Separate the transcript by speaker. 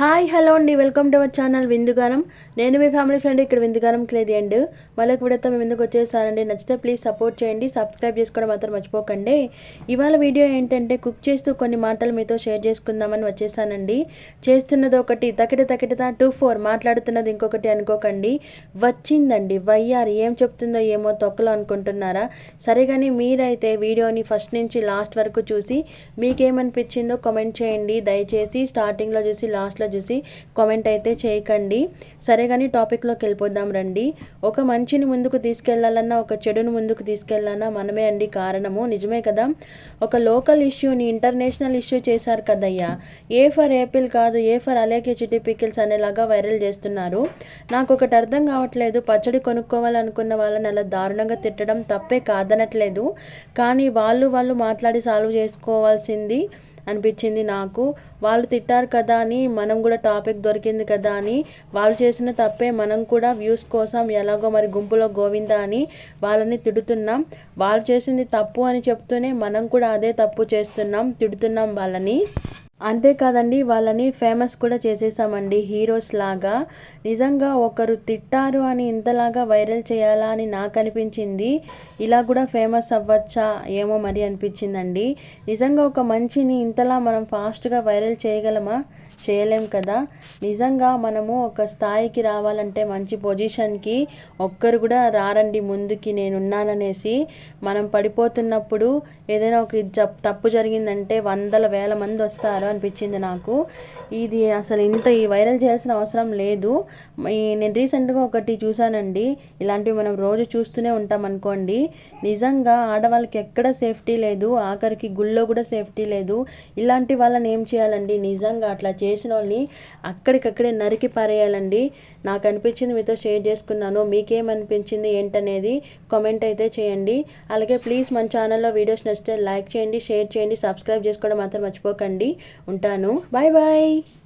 Speaker 1: hi hello అండి welcome to our channel Vindugaanam నేను మీ ఫ్యామిలీ ఫ్రెండ్ ఇక్కడ విందుగానం క్లేది అండ్ వాళ్ళకి విడతా మేము ఎందుకు వచ్చేసానండి నచ్చితే ప్లీజ్ సపోర్ట్ చేయండి సబ్స్క్రైబ్ చేసుకోవడం మాత్రం మర్చిపోకండి ఇవాళ వీడియో ఏంటంటే కుక్ చేస్తూ కొన్ని మాటలు మీతో షేర్ చేసుకుందామని వచ్చేసానండి చేస్తున్నది ఒకటి తకిట తకిట టూ ఫోర్ మాట్లాడుతున్నది ఇంకొకటి అనుకోకండి వచ్చిందండి వైఆర్ ఏం చెప్తుందో ఏమో తొక్కలో అనుకుంటున్నారా సరే కానీ మీరైతే వీడియోని ఫస్ట్ నుంచి లాస్ట్ వరకు చూసి మీకేమనిపించిందో కామెంట్ చేయండి దయచేసి స్టార్టింగ్లో చూసి లాస్ట్లో చూసి కామెంట్ అయితే చేయకండి సరే కానీ టాపిక్లోకి వెళ్ళిపోదాం రండి ఒక మంచిని ముందుకు తీసుకెళ్లాలన్నా ఒక చెడును ముందుకు తీసుకెళ్లాలన్నా మనమే అండి కారణము నిజమే కదా ఒక లోకల్ ఇష్యూని ఇంటర్నేషనల్ ఇష్యూ చేశారు కదయ్యా ఏ ఫర్ ఏపిల్ కాదు ఏ ఫర్ అలేకే చిటి పికిల్స్ అనేలాగా వైరల్ చేస్తున్నారు నాకు ఒకటి అర్థం కావట్లేదు పచ్చడి కొనుక్కోవాలనుకున్న వాళ్ళని అలా దారుణంగా తిట్టడం తప్పే కాదనట్లేదు కానీ వాళ్ళు వాళ్ళు మాట్లాడి సాల్వ్ చేసుకోవాల్సింది అనిపించింది నాకు వాళ్ళు తిట్టారు కదా అని మనం కూడా టాపిక్ దొరికింది కదా అని వాళ్ళు చేసిన తప్పే మనం కూడా వ్యూస్ కోసం ఎలాగో మరి గుంపులో గోవిందా అని వాళ్ళని తిడుతున్నాం వాళ్ళు చేసింది తప్పు అని చెప్తూనే మనం కూడా అదే తప్పు చేస్తున్నాం తిడుతున్నాం వాళ్ళని అంతేకాదండి వాళ్ళని ఫేమస్ కూడా చేసేసామండి హీరోస్ లాగా నిజంగా ఒకరు తిట్టారు అని ఇంతలాగా వైరల్ చేయాలా అని నాకు అనిపించింది ఇలా కూడా ఫేమస్ అవ్వచ్చా ఏమో మరి అనిపించిందండి నిజంగా ఒక మంచిని ఇంతలా మనం ఫాస్ట్గా వైరల్ చేయగలమా చేయలేం కదా నిజంగా మనము ఒక స్థాయికి రావాలంటే మంచి పొజిషన్కి ఒక్కరు కూడా రారండి ముందుకి నేనున్నాననేసి మనం పడిపోతున్నప్పుడు ఏదైనా ఒక తప్పు జరిగిందంటే వందల వేల మంది వస్తారు అనిపించింది నాకు ఇది అసలు ఇంత ఈ వైరల్ చేయాల్సిన అవసరం లేదు నేను రీసెంట్గా ఒకటి చూశానండి ఇలాంటివి మనం రోజు చూస్తూనే ఉంటాం అనుకోండి నిజంగా ఆడవాళ్ళకి ఎక్కడ సేఫ్టీ లేదు ఆఖరికి గుళ్ళో కూడా సేఫ్టీ లేదు ఇలాంటి వాళ్ళని ఏం చేయాలండి నిజంగా అట్లా చేసిన వాళ్ళని అక్కడికక్కడే నరికి పారేయాలండి నాకు అనిపించింది మీతో షేర్ చేసుకున్నాను మీకేమనిపించింది ఏంటనేది కామెంట్ అయితే చేయండి అలాగే ప్లీజ్ మన ఛానల్లో వీడియోస్ నచ్చితే లైక్ చేయండి షేర్ చేయండి సబ్స్క్రైబ్ చేసుకోవడం మాత్రం మర్చిపోకండి ఉంటాను బాయ్ బాయ్